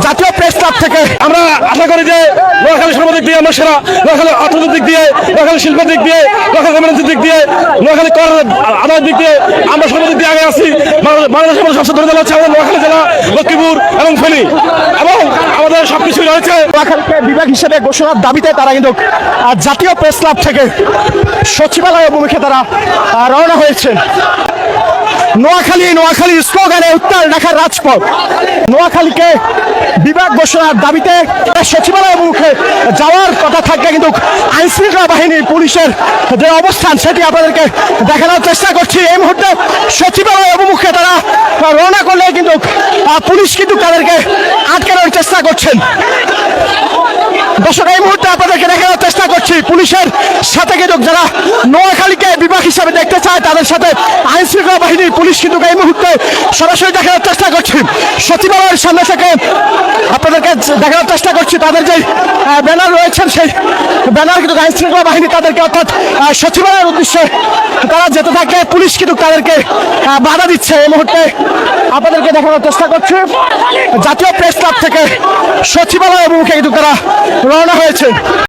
জাতীয় press club থেকে আমরা আশা করি যে নোয়াখালী সামাজিক দিয়ে আমরা সেরা নোয়াখালী অর্থনৈতিক দিয়ে, নোয়াখালী শিল্পের দিক দিয়ে, নোয়াখালী কমিউনিটির দিক দিয়ে, নোয়াখালী কর আদায়ের দিক দিয়ে আমরা সর্বদিক দিয়ে আগে আছি। বাংলাদেশ- বাংলাদেশের মধ্যে সবচেয়ে ধরে হচ্ছে আমাদের নোয়াখালী জেলা, লক্ষ্মীপুর এবং ফেনী। এবং আমাদের সবকিছুই রয়েছে। নোয়াখালীকে বিভাগ হিসেবে ঘোষণার দাবিতে তারা কিন্তু জাতীয় প্রেস ক্লাব থেকে সচিবালয় অভিমুখে তারা রওনা হয়েছে। নোয়াখালী, নোয়াখালীর স্লোগানে উত্তাল ঢাকার রাজপথ। নোয়াখালীকে বিভাগ ঘোষণার দাবিতে সচিবালয় অভিমুখে যাওয়ার কথা থাকলে কিন্তু আইন শৃঙ্খলা বাহিনী পুলিশের যে অবস্থান সেটি আপনাদেরকে দেখানোর চেষ্টা করছি। এই মুহূর্তে সচিবালয় অভিমুখে তারা রওনা করলে কিন্তু পুলিশ কিন্তু তাদেরকে আটকানোর চেষ্টা করছেন। দর্শক, এই মুহূর্তে আপনাদেরকে দেখানোর চেষ্টা করছি, পুলিশের সাথে কিন্তু যারা নোয়াখালীকে বিভাগ হিসাবে দেখতে চায়, তাদের সাথে আইন শৃঙ্খলা বাহিনীর পুলিশ কিন্তু এই মুহূর্তে সরাসরি দেখানোর চেষ্টা করছি। সচিবালয়ের সামনে থেকে দেখানোর চেষ্টা করছি। তাদের যে ব্যানার রয়েছেন, সেই ব্যানার কিন্তু আইন শৃঙ্খলা বাহিনী তাদেরকে অর্থাৎ সচিবালয়ের উদ্দেশ্যে তারা যেতে থাকে। পুলিশ কিন্তু তাদেরকে বাধা দিচ্ছে এই মুহূর্তে। আপনাদেরকে দেখানোর চেষ্টা করছি। জাতীয় প্রেস ক্লাব থেকে সচিবালয় অভিমুখে কিন্তু তারা রওনা হয়েছে।